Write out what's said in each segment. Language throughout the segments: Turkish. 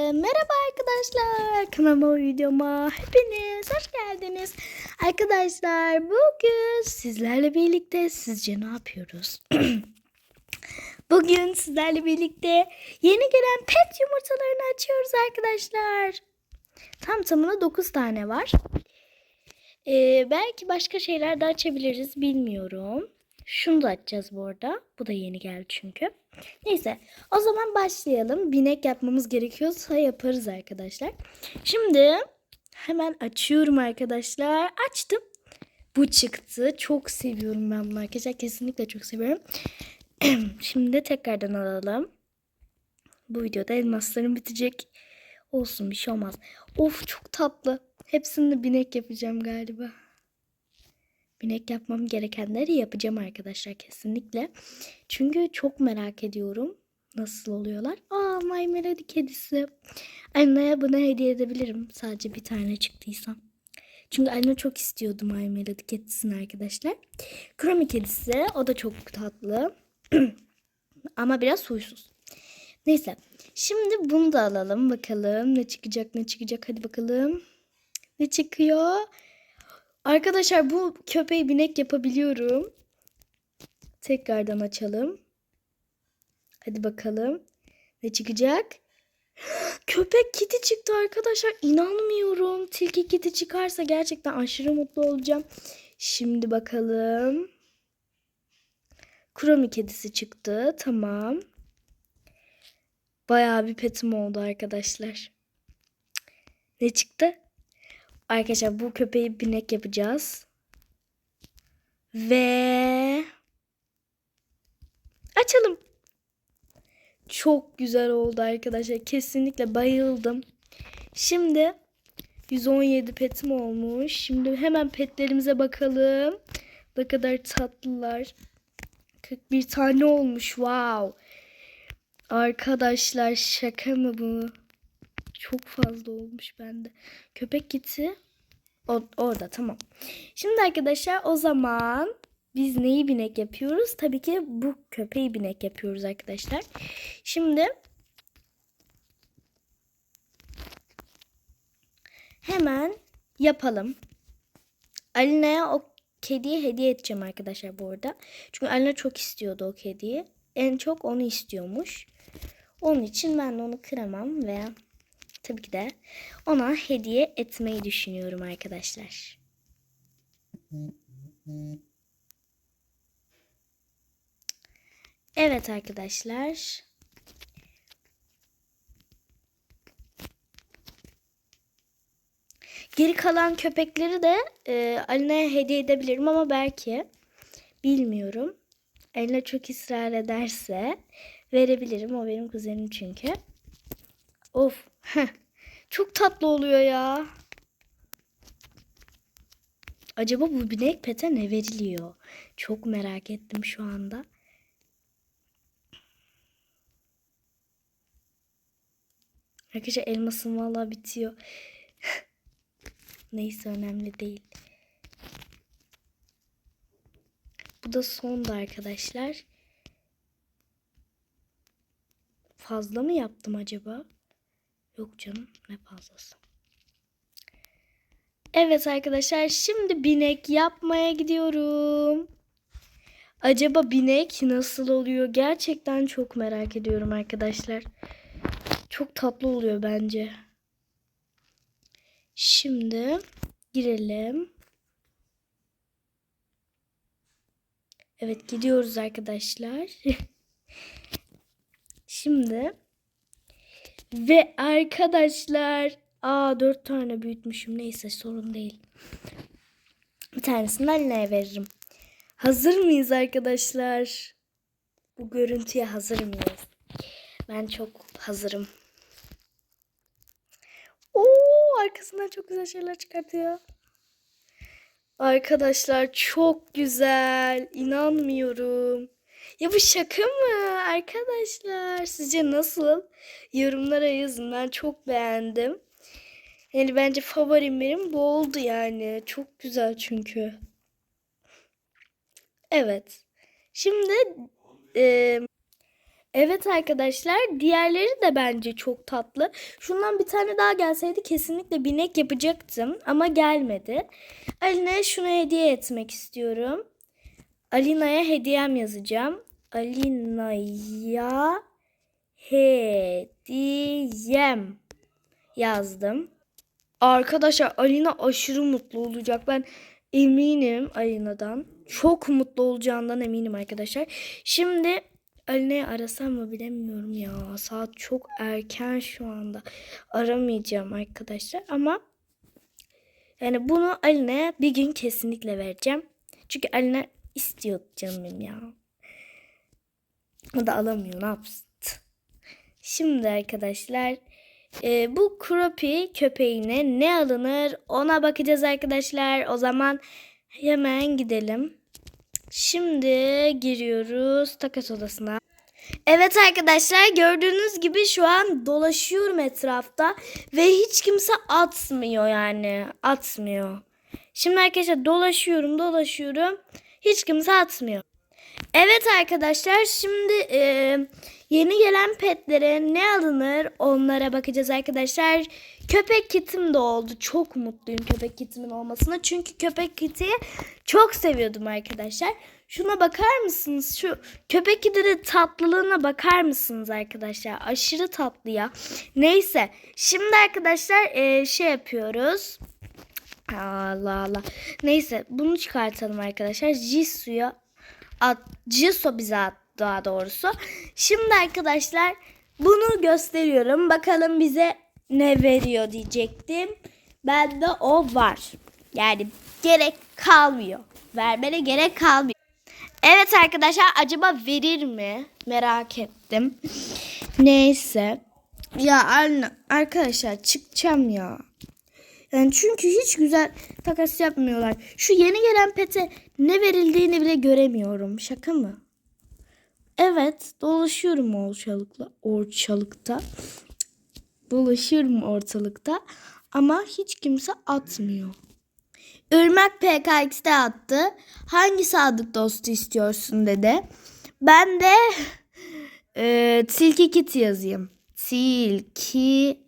Ee, Merhaba arkadaşlar. Kanalıma videoma hepiniz hoş geldiniz. Arkadaşlar bugün sizlerle birlikte sizce ne yapıyoruz? bugün sizlerle birlikte yeni gelen pet yumurtalarını açıyoruz arkadaşlar. Tam tamına 9 tane var. Ee, belki başka şeyler de açabiliriz bilmiyorum. Şunu da açacağız bu arada. Bu da yeni geldi çünkü. Neyse o zaman başlayalım. Binek yapmamız gerekiyorsa yaparız arkadaşlar. Şimdi hemen açıyorum arkadaşlar. Açtım. Bu çıktı. Çok seviyorum ben bunu arkadaşlar. Kesinlikle çok seviyorum. Şimdi tekrardan alalım. Bu videoda elmaslarım bitecek. Olsun bir şey olmaz. Of çok tatlı. Hepsini binek yapacağım galiba. Binek yapmam gerekenleri yapacağım arkadaşlar kesinlikle. Çünkü çok merak ediyorum nasıl oluyorlar. Aa My Melody kedisi. Anna'ya bunu hediye edebilirim. Sadece bir tane çıktıysa. Çünkü Anna çok istiyordu My Melody kedisini arkadaşlar. Chromie kedisi o da çok tatlı. Ama biraz huysuz. Neyse. Şimdi bunu da alalım bakalım. Ne çıkacak ne çıkacak hadi bakalım. Ne çıkıyor? Arkadaşlar bu köpeği binek yapabiliyorum. Tekrardan açalım. Hadi bakalım. Ne çıkacak? Köpek kiti çıktı arkadaşlar. İnanmıyorum. Tilki kiti çıkarsa gerçekten aşırı mutlu olacağım. Şimdi bakalım. Kromi kedisi çıktı. Tamam. Bayağı bir petim oldu arkadaşlar. Ne çıktı? Arkadaşlar bu köpeği binek yapacağız. Ve açalım. Çok güzel oldu arkadaşlar. Kesinlikle bayıldım. Şimdi 117 petim olmuş. Şimdi hemen petlerimize bakalım. Ne kadar tatlılar. 41 tane olmuş. Wow. Arkadaşlar şaka mı bu? Çok fazla olmuş bende. Köpek gitti. O, orada tamam. Şimdi arkadaşlar o zaman biz neyi binek yapıyoruz? Tabii ki bu köpeği binek yapıyoruz arkadaşlar. Şimdi hemen yapalım. Alina'ya o kediyi hediye edeceğim arkadaşlar bu arada. Çünkü Alina çok istiyordu o kediyi. En çok onu istiyormuş. Onun için ben onu kıramam ve tabii ki de ona hediye etmeyi düşünüyorum arkadaşlar. Evet arkadaşlar. Geri kalan köpekleri de e, Alina'ya hediye edebilirim ama belki bilmiyorum. Alina çok ısrar ederse verebilirim. O benim kuzenim çünkü. Of. Çok tatlı oluyor ya. Acaba bu binek pete ne veriliyor? Çok merak ettim şu anda. Arkadaşlar elmasım valla bitiyor. Neyse önemli değil. Bu da sondu arkadaşlar. Fazla mı yaptım acaba? Yok canım ne fazlası. Evet arkadaşlar şimdi binek yapmaya gidiyorum. Acaba binek nasıl oluyor? Gerçekten çok merak ediyorum arkadaşlar. Çok tatlı oluyor bence. Şimdi girelim. Evet gidiyoruz arkadaşlar. Şimdi ve arkadaşlar aa dört tane büyütmüşüm neyse sorun değil. Bir tanesini Alina'ya veririm. Hazır mıyız arkadaşlar? Bu görüntüye hazır mıyız? Ben çok hazırım. Oo arkasından çok güzel şeyler çıkartıyor. Arkadaşlar çok güzel. İnanmıyorum. Ya bu şaka mı arkadaşlar? Sizce nasıl? Yorumlara yazın. Ben çok beğendim. Yani bence favorim benim bu oldu yani. Çok güzel çünkü. Evet. Şimdi e, Evet arkadaşlar diğerleri de bence çok tatlı. Şundan bir tane daha gelseydi kesinlikle binek yapacaktım ama gelmedi. Alina'ya şunu hediye etmek istiyorum. Alina'ya hediyem yazacağım. Alina'ya hediyem yazdım. Arkadaşlar Alina aşırı mutlu olacak. Ben eminim Alina'dan. Çok mutlu olacağından eminim arkadaşlar. Şimdi Alina'yı arasam mı bilemiyorum ya. Saat çok erken şu anda. Aramayacağım arkadaşlar ama yani bunu Alina'ya bir gün kesinlikle vereceğim. Çünkü Alina istiyor canım ya. O da alamıyor ne yapsın. Şimdi arkadaşlar e, bu Kropi köpeğine ne alınır ona bakacağız arkadaşlar. O zaman hemen gidelim. Şimdi giriyoruz takas odasına. Evet arkadaşlar gördüğünüz gibi şu an dolaşıyorum etrafta ve hiç kimse atmıyor yani atmıyor. Şimdi arkadaşlar dolaşıyorum dolaşıyorum hiç kimse atmıyor. Evet arkadaşlar şimdi e, yeni gelen petlere ne alınır onlara bakacağız arkadaşlar. Köpek kitim de oldu. Çok mutluyum köpek kitimin olmasına. Çünkü köpek kiti çok seviyordum arkadaşlar. Şuna bakar mısınız? Şu köpek kitinin tatlılığına bakar mısınız arkadaşlar? Aşırı tatlı ya. Neyse. Şimdi arkadaşlar e, şey yapıyoruz. Allah Allah. Neyse bunu çıkartalım arkadaşlar. Jisu'ya at, Jiso bize at daha doğrusu. Şimdi arkadaşlar bunu gösteriyorum. Bakalım bize ne veriyor diyecektim. Bende o var. Yani gerek kalmıyor. Vermene gerek kalmıyor. Evet arkadaşlar acaba verir mi? Merak ettim. Neyse. Ya arkadaşlar çıkacağım ya. Yani çünkü hiç güzel takas yapmıyorlar. Şu yeni gelen pete ne verildiğini bile göremiyorum. Şaka mı? Evet, dolaşıyorum ortalıkla, ortalıkta. Dolaşıyorum ortalıkta ama hiç kimse atmıyor. Irmak PKX'de attı. Hangi sadık dostu istiyorsun dedi. Ben de e, Tilki Kitty yazayım. Tilki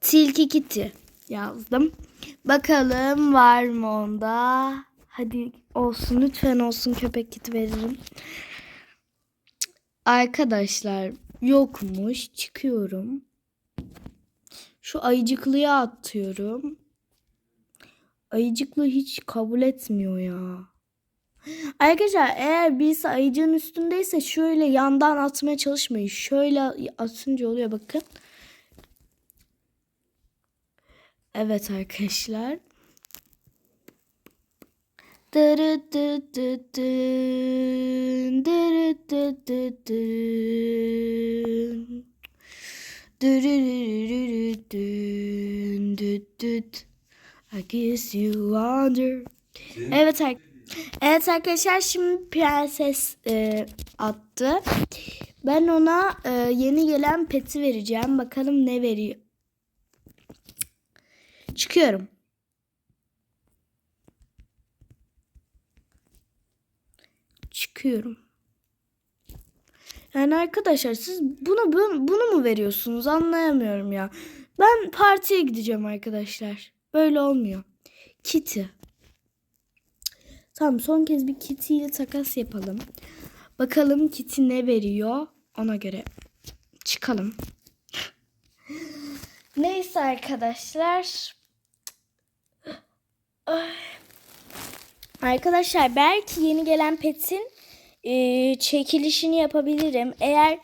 Tilki Kitty yazdım. Bakalım var mı onda? Hadi olsun lütfen olsun köpek kiti veririm. Arkadaşlar yokmuş. Çıkıyorum. Şu ayıcıklıya atıyorum. Ayıcıklı hiç kabul etmiyor ya. Arkadaşlar eğer birisi ayıcığın üstündeyse şöyle yandan atmaya çalışmayın. Şöyle atınca oluyor bakın. Evet arkadaşlar. I guess you wonder. Evet Evet arkadaşlar şimdi prenses e, attı. Ben ona e, yeni gelen peti vereceğim. Bakalım ne veriyor. Çıkıyorum. Çıkıyorum. Yani arkadaşlar siz bunu bunu mu veriyorsunuz anlayamıyorum ya. Ben partiye gideceğim arkadaşlar. Böyle olmuyor. Kitty. Tamam son kez bir Kitty ile takas yapalım. Bakalım Kitty ne veriyor. Ona göre çıkalım. Neyse arkadaşlar. Arkadaşlar belki yeni gelen petin e, çekilişini yapabilirim. Eğer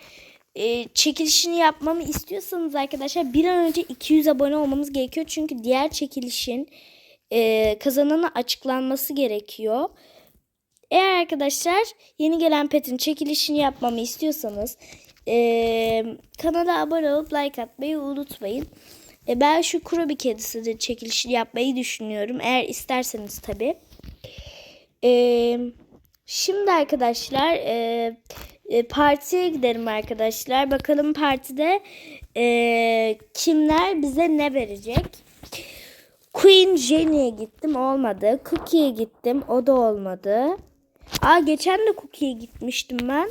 e, çekilişini yapmamı istiyorsanız arkadaşlar bir an önce 200 abone olmamız gerekiyor. Çünkü diğer çekilişin e, kazananı açıklanması gerekiyor. Eğer arkadaşlar yeni gelen petin çekilişini yapmamı istiyorsanız e, kanala abone olup like atmayı unutmayın. E, ben şu kuru bir kedisi de çekilişini yapmayı düşünüyorum. Eğer isterseniz tabii. E, şimdi arkadaşlar e, e, partiye gidelim arkadaşlar. Bakalım partide e, kimler bize ne verecek. Queen Jenny'e gittim olmadı. Cookie'ye gittim o da olmadı. Aa geçen de Cookie'ye gitmiştim ben.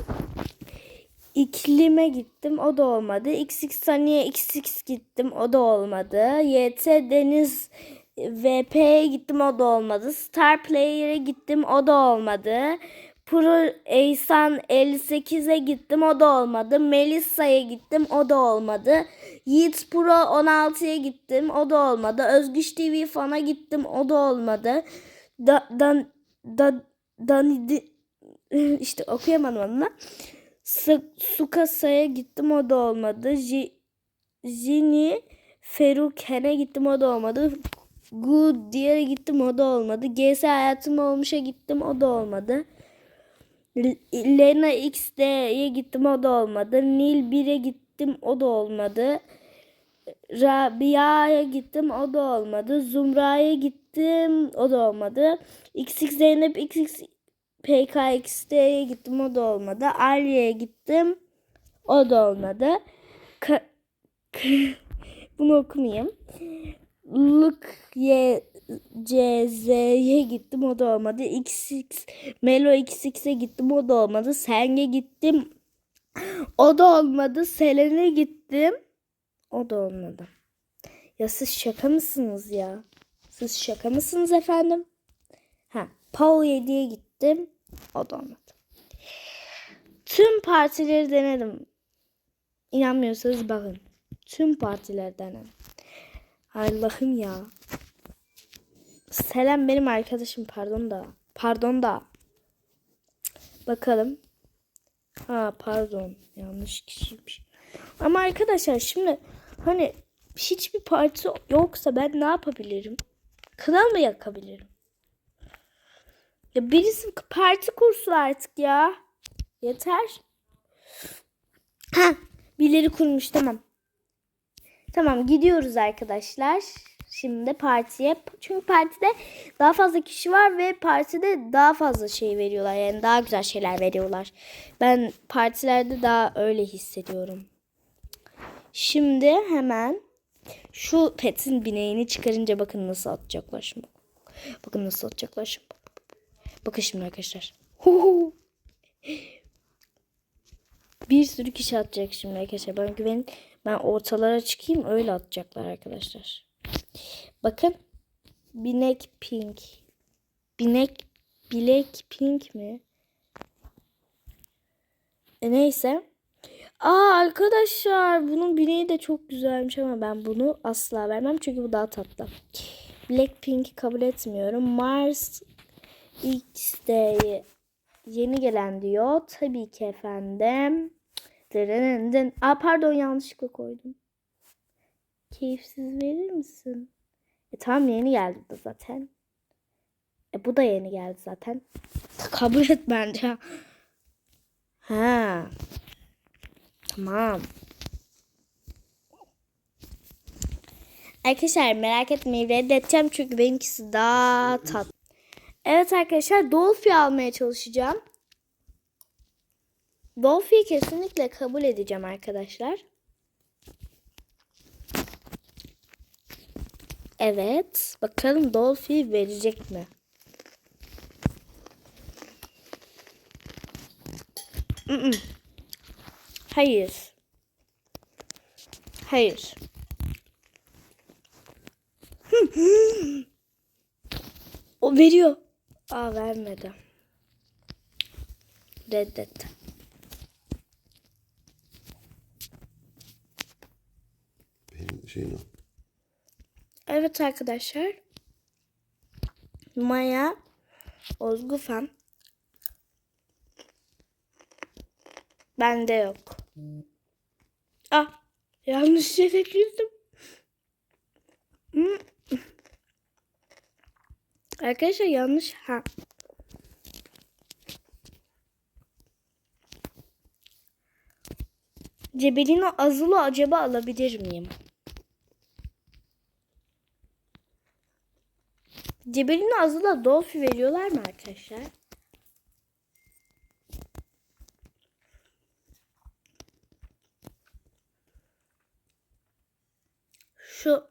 İklime gittim o da olmadı. XX saniye XX gittim o da olmadı. YT Deniz VP'ye gittim o da olmadı. Star Player'e gittim o da olmadı. Pro Eysan 58'e gittim o da olmadı. Melissa'ya gittim o da olmadı. Yiğit Pro 16'ya gittim o da olmadı. Özgüç TV Fan'a gittim o da olmadı. Da, dan, da, dan, işte okuyamadım ama. Su- Sukasa'ya gittim o da olmadı. Ji, Jini Feruken'e gittim o da olmadı. Good diye gittim o da olmadı. GS hayatım olmuşa gittim o da olmadı. Lena XD'ye gittim o da olmadı. Nil 1'e gittim o da olmadı. Rabia'ya gittim o da olmadı. Zumra'ya gittim o da olmadı. XX Zeynep XX PKXD'ye gittim o da olmadı. Alya'ya gittim o da olmadı. Ka- Bunu okumayayım. Look Y CZ'ye gittim o da olmadı. XX Melo XX'e gittim o da olmadı. Senge gittim o da olmadı. Selen'e gittim o da olmadı. Ya siz şaka mısınız ya? Siz şaka mısınız efendim? Ha, Paul 7'ye gittim. O da olmadı. Tüm partileri denedim. İnanmıyorsanız bakın. Tüm partileri denedim. Allah'ım ya. Selam benim arkadaşım pardon da. Pardon da. Bakalım. Ha pardon. Yanlış kişiymiş. Ama arkadaşlar şimdi hani hiçbir parti yoksa ben ne yapabilirim? Kınal mı yakabilirim? Ya birisi parti kursun artık ya. Yeter. Ha, birileri kurmuş tamam. Tamam gidiyoruz arkadaşlar. Şimdi partiye. Çünkü partide daha fazla kişi var ve partide daha fazla şey veriyorlar. Yani daha güzel şeyler veriyorlar. Ben partilerde daha öyle hissediyorum. Şimdi hemen şu petin bineğini çıkarınca bakın nasıl atacaklar şimdi. Bakın nasıl atacaklar şimdi. Bakın arkadaşlar. Bir sürü kişi atacak şimdi arkadaşlar. Bana güvenin. Ben ortalara çıkayım öyle atacaklar arkadaşlar. Bakın. Binek pink. Binek bilek pink mi? E neyse. Aa arkadaşlar bunun bineği de çok güzelmiş ama ben bunu asla vermem çünkü bu daha tatlı. Blackpink kabul etmiyorum. Mars X'de yeni gelen diyor. Tabii ki efendim. Dırırındın. Aa pardon yanlışlıkla koydum. Keyifsiz verir misin? E tamam yeni geldi de zaten. E bu da yeni geldi zaten. Kabul et bence. Ha. Tamam. Arkadaşlar merak etmeyin reddedeceğim çünkü benimkisi daha tatlı. Evet arkadaşlar Dolphy almaya çalışacağım. Dolphy'yi kesinlikle kabul edeceğim arkadaşlar. Evet. Bakalım Dolphy verecek mi? Hayır. Hayır. o veriyor. Aa vermedi. Reddet. Benim şeyin o. Evet arkadaşlar. Maya Ozgu fan. Bende yok. Ah yanlış yere girdim. Hmm. Arkadaşlar yanlış ha. Cebelino Azul'u acaba alabilir miyim? Cebelino Azul'a Dolphy veriyorlar mı arkadaşlar? Şu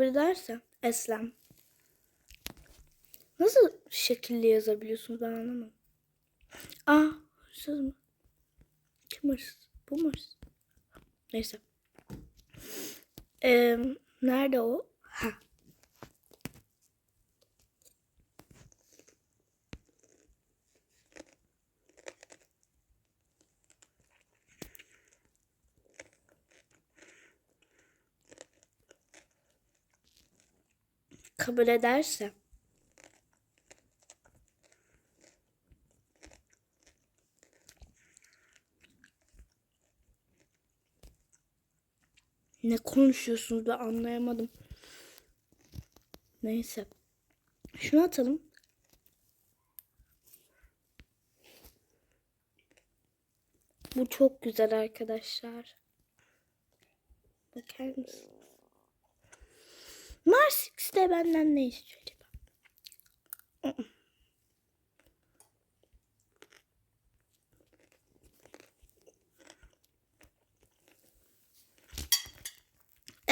ederse Eslem. Nasıl şekilli yazabiliyorsunuz ben anlamadım. Aa hırsız mı? Mars. Bu Mars. Neyse. Ee, nerede o? Ha. Kabul ederse. Ne konuşuyorsunuz ben anlayamadım. Neyse. Şunu atalım. Bu çok güzel arkadaşlar. Bakar mısın? Mars X de benden ne istiyor acaba?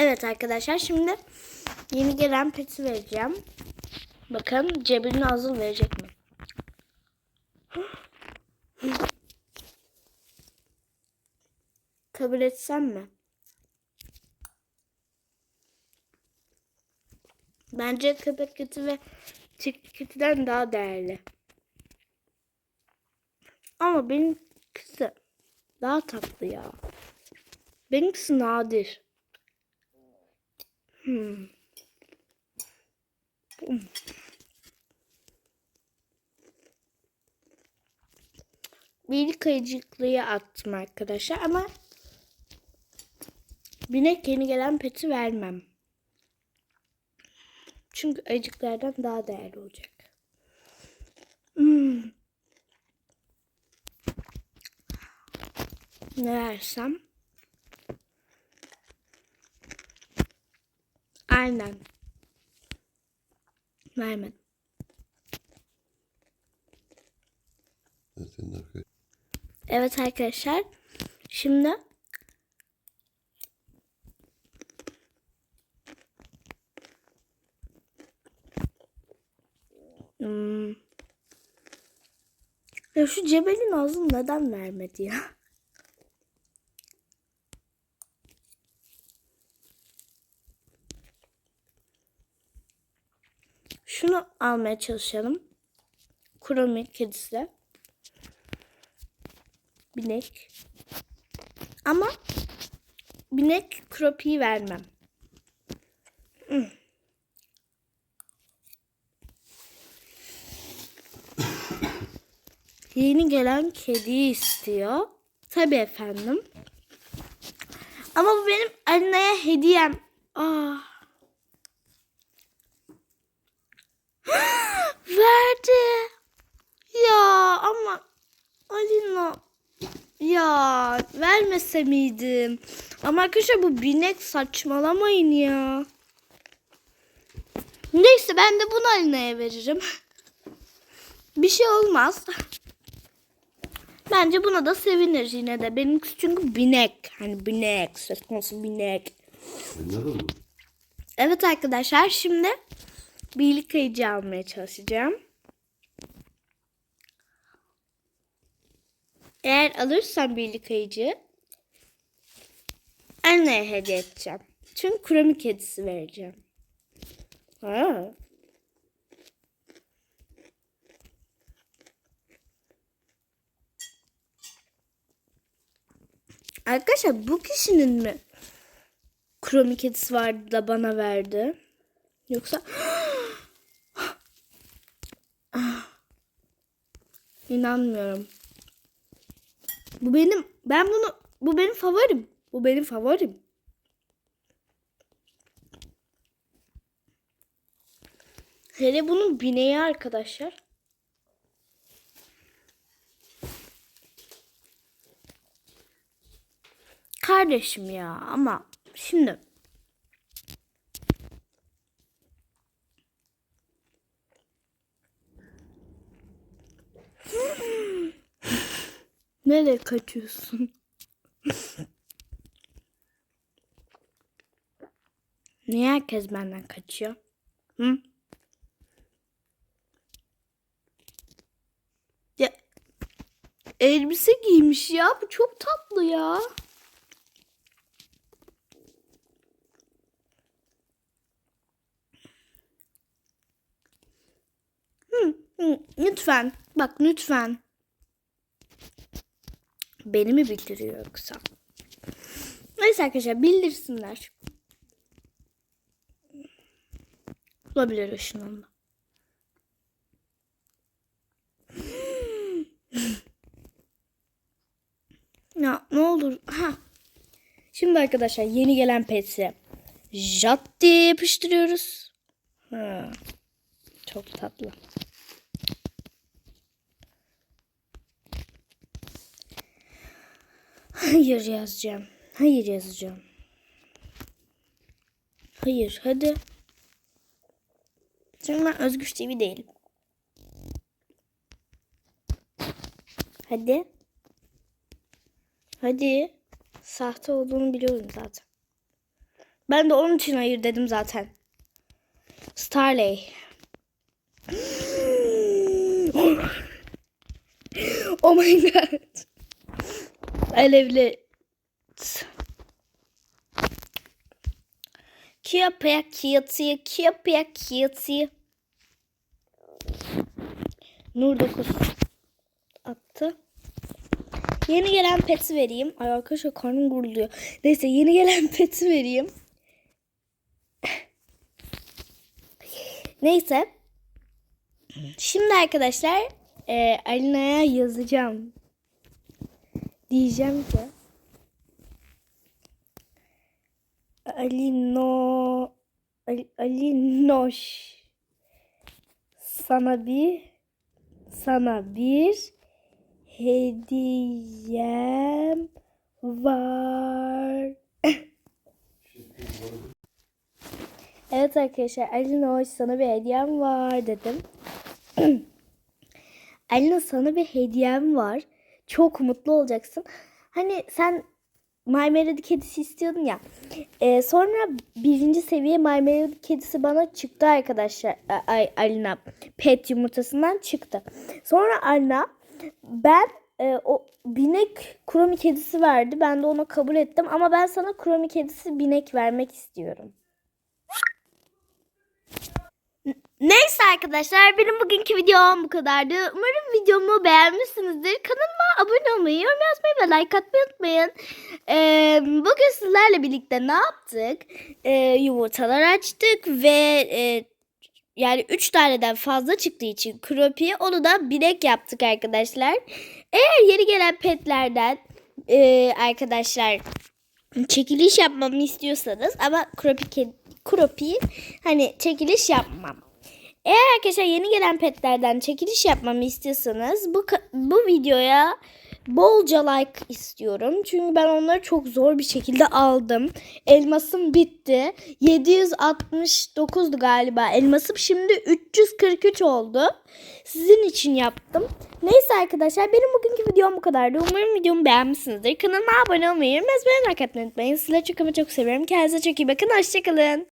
Evet arkadaşlar şimdi yeni gelen peti vereceğim. Bakın cebini azıl verecek mi? Kabul etsem mi? Bence köpek kiti ve çiftlik kitiden daha değerli. Ama benimkisi daha tatlı ya. Benimkisi nadir. Hmm. Hmm. Bir kayıcıklıya attım arkadaşlar ama binek yeni gelen peti vermem. Çünkü ayıcıklardan daha değerli olacak. Hmm. Ne versem? Aynen. Vermedim. Evet arkadaşlar. Şimdi Hmm. Ya şu Cebel'in ağzını neden vermedi ya? Şunu almaya çalışalım. Kuromi kedisi. Binek. Ama binek kropiyi vermem. Hmm. Yeni gelen kediyi istiyor. Tabii efendim. Ama bu benim Alina'ya hediyem. Ah. Verdi. Ya ama Alina ya vermese miydim? Ama arkadaşlar bu binek saçmalamayın ya. Neyse ben de bunu Alina'ya veririm. Bir şey olmaz. Bence buna da sevinir yine de. Benimkisi çünkü binek. Hani binek. Söz konusu binek. Anladın mı? Evet arkadaşlar şimdi birlik kayıcı almaya çalışacağım. Eğer alırsam birlik kayıcı anneye hediye edeceğim. Çünkü kurami kedisi vereceğim. Ha. Arkadaşlar bu kişinin mi kromi kedisi vardı da bana verdi? Yoksa İnanmıyorum. Bu benim ben bunu bu benim favorim. Bu benim favorim. Hele bunun bineği arkadaşlar. Kardeşim ya ama şimdi Nereye kaçıyorsun? Niye herkes benden kaçıyor? Hı? Ya. elbise giymiş ya. Bu çok tatlı ya. Hı, hı, lütfen. Bak lütfen. Beni mi bildiriyor yoksa? Neyse arkadaşlar bildirsinler. Olabilir ışınlanma. Ya ne olur. Ha. Şimdi arkadaşlar yeni gelen peti jat diye yapıştırıyoruz. Ha. Çok tatlı. Hayır yazacağım. Hayır yazacağım. Hayır hadi. Çünkü ben Özgüç TV değilim. Hadi. Hadi. Sahte olduğunu biliyorum zaten. Ben de onun için hayır dedim zaten. Starley. oh my god. Alevli. Kiyapaya kiyatıyı, kiyapaya kiyatıyı. Nur 9 attı. Yeni gelen peti vereyim. Ay arkadaşlar karnım guruluyor. Neyse yeni gelen peti vereyim. Neyse. Şimdi arkadaşlar e, Alina'ya yazacağım. Diyeceğim ki Alino Ali, Alinoş sana bir sana bir hediyem var. evet arkadaşlar Alinoş sana bir hediyem var dedim. Alina sana bir hediyem var. Çok mutlu olacaksın. Hani sen My Melody kedisi istiyordun ya. Ee, sonra birinci seviye My Melody kedisi bana çıktı arkadaşlar. Ay, Alina pet yumurtasından çıktı. Sonra Alina ben e, o binek kromi kedisi verdi. Ben de ona kabul ettim. Ama ben sana kromi kedisi binek vermek istiyorum. Neyse arkadaşlar benim bugünkü videom bu kadardı. Umarım videomu beğenmişsinizdir. Kanalıma abone olmayı, yorum yazmayı ve like atmayı unutmayın. Ee, bugün sizlerle birlikte ne yaptık? Ee, yumurtalar açtık ve e, yani 3 taneden fazla çıktığı için kropi onu da bilek yaptık arkadaşlar. Eğer yeni gelen petlerden e, arkadaşlar çekiliş yapmamı istiyorsanız ama kropi, kropi hani çekiliş yapmam. Eğer arkadaşlar yeni gelen petlerden çekiliş yapmamı istiyorsanız bu bu videoya bolca like istiyorum. Çünkü ben onları çok zor bir şekilde aldım. Elmasım bitti. 769'du galiba. Elmasım şimdi 343 oldu. Sizin için yaptım. Neyse arkadaşlar benim bugünkü videom bu kadardı. Umarım videomu beğenmişsinizdir. Kanalıma abone olmayı, yazmayı, like atmayı unutmayın. Sizleri çok ama çok seviyorum. Kendinize çok iyi bakın. Hoşçakalın.